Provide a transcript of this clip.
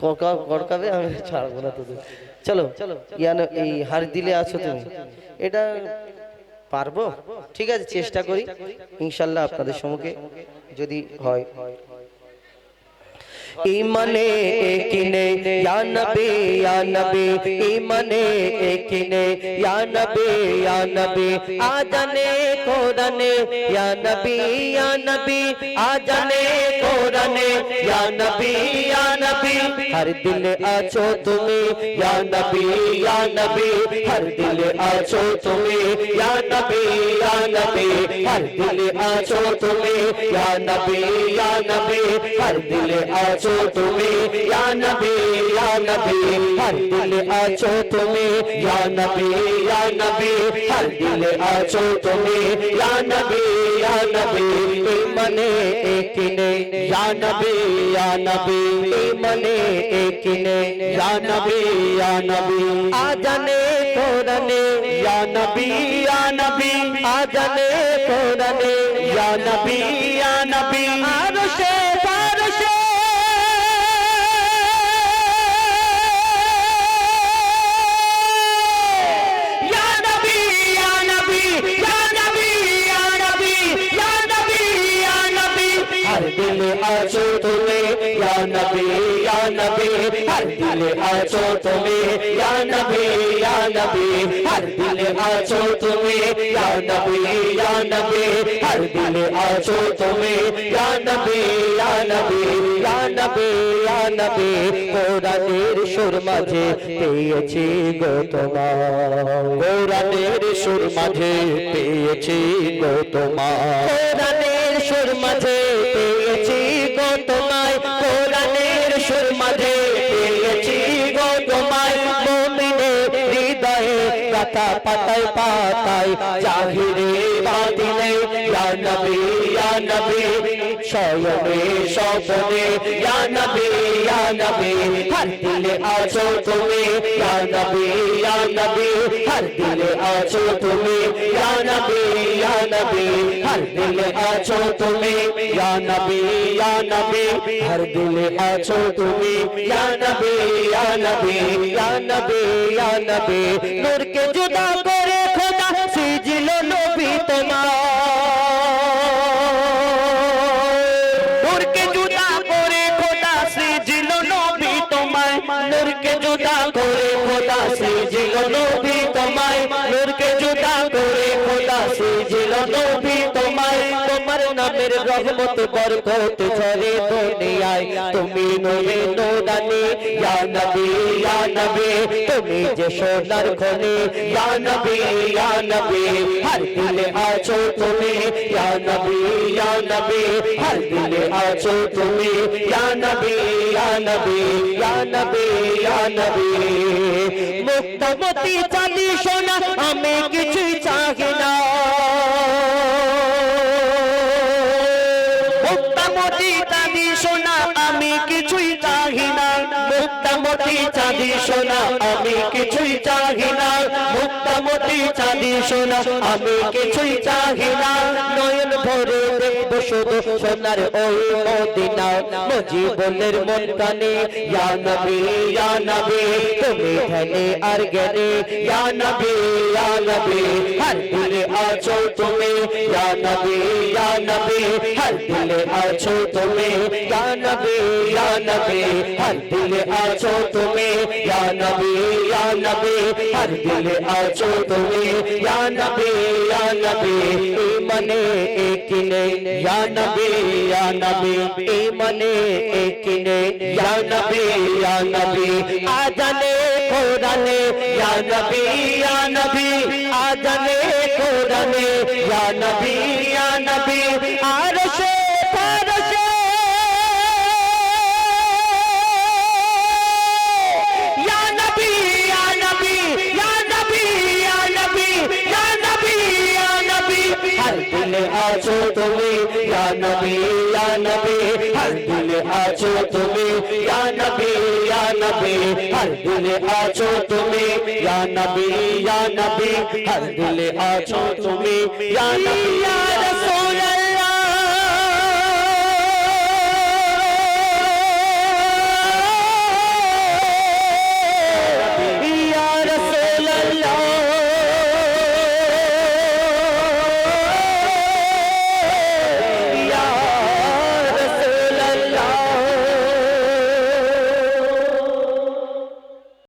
কড়কাবে আমি ছাড়বো না তোদের। চলো ইয়ানো এই হার দিলে আছো তুমি। এটা পারব? ঠিক আছে চেষ্টা করি। ইনশাল্লাহ আপনাদের সম্মুখে যদি হয়। ইমানে কিনে ইয়া নবী ইয়া নবী ইমানে কিনে ইয়া নবী ইয়া নবী আজানে কোরআনে ইয়া নবী ইয়া নবী আজানে কোরআনে ইয়া নবী ইয়া নবী হর দিলে আছো তুমি ইয়া নবী ইয়া নবী হর দিলে আছো তুমি ইয়া নবী ইয়া নবী হর দিলে আছো তুমি ইয়া নবী ইয়া নবী হর দিলে আছো তুমি ইয়া নবী ইয়া নবী হর দিলে আছো তুমি ইয়া নবী ইয়া নবী হর দিলে আছো তুমি ইয়া নবী ইয়া নবী মনে একিনে ইয়া নবী ইয়া নবী মনে একিনে, ইয়া নবী ইয়া নবী। আজানে কোরআনে, ইয়া নবী ইয়া নবী। আজানে কোরআনে, ইয়া নবী ইয়া নবী। ইয়া নবী ইয়া নবী, হর দিলে আছো তুমি। ইয়া নবী ইয়া নবী, হর দিলে আছো তুমি। ইয়া নবী ইয়া নবী, হর দিলে আছো তুমি। ইয়া নবী ইয়া নবী ইয়া নবী, ইয়া কোরআনের সুর মাঝে পেয়েছি গো তোমার কোরআনের সুর মাঝে পেয়েছি গো তোমার কোরআনের সুর মাঝে পেয়েছি কথা পাতায় পাতায় জাহিরে বাতিলে ইয়া নবী ইয়া নবী শয়নে স্বপ্নে ইয়া নবী ইয়া নবী হর দিলে আছো তুমি ইয়া নবী ইয়া নবী হর দিলে আছো তুমি ইয়া নবী ইয়া নবী হর দিলে আছো তুমি ইয়া নবী ইয়া নবী হর দিলে আছো তুমি ইয়া নবী ইয়া নবী ইয়া নবী ইয়া নবী নূর জুদা করে খোদা সিজিল নবী তোমার নূরকে জুদা করে খোদা সিজিল নবী তোমায়। নূরকে জুদা করে খোদা সিজিল নবী তোমায়। নূরকে জুদা করে খোদা সিজিল নবী তোমায়। নামের রহমত বরকত ঝরে দুনিয়ায়। তুমি নূরে নূরানি, ইয়া নবী ইয়া নবী। তুমি যে সোনার খনি, ইয়া নবী ইয়া নবী। হর দিলে আছো তুমি, ইয়া নবী ইয়া নবী। হর দিলে আছো তুমি, ইয়া নবী ইয়া নবী ইয়া নবী ইয়া নবী। মুক্তমতি চাঁদি সোনা, আমি কিছুই মুক্তামতি চাঁদি সোনা আমি কিছুই চাহি না। মুক্তামতি চাঁদি সোনা আমি কিছুই চাহি শুধু সোনার ওই মদিনা মুজিবুলের মন কানে ইয়া নবী ইয়া নবী তুমি ধ্যানে আর জ্ঞানে ইয়া নবী ইয়া নবী হর দিলে আছো তুমি ইয়া নবী ইয়া নবী হর দিলে আছো তুমি ইয়া নবী ইয়া নবী হর দিলে আছো তুমি ইয়া নবী ইয়া নবী হর দিলে আছো তুমি ইয়া নবী ইয়া নবী ইমানে একিনে ইয়া নবী ইয়া নবী ইমানে একিনে ইয়া নবী ইয়া নবী আজানে কোরআনে ইয়া নবী আরশে নবী, হর দিলে আছো তুমি, ইয়া নবী ইয়া নবী, হর দিলে আছো তুমি, ইয়া নবী ইয়া নবী, হর দিলে আছো তুমি, ইয়া নবী, ইয়া রাসূল।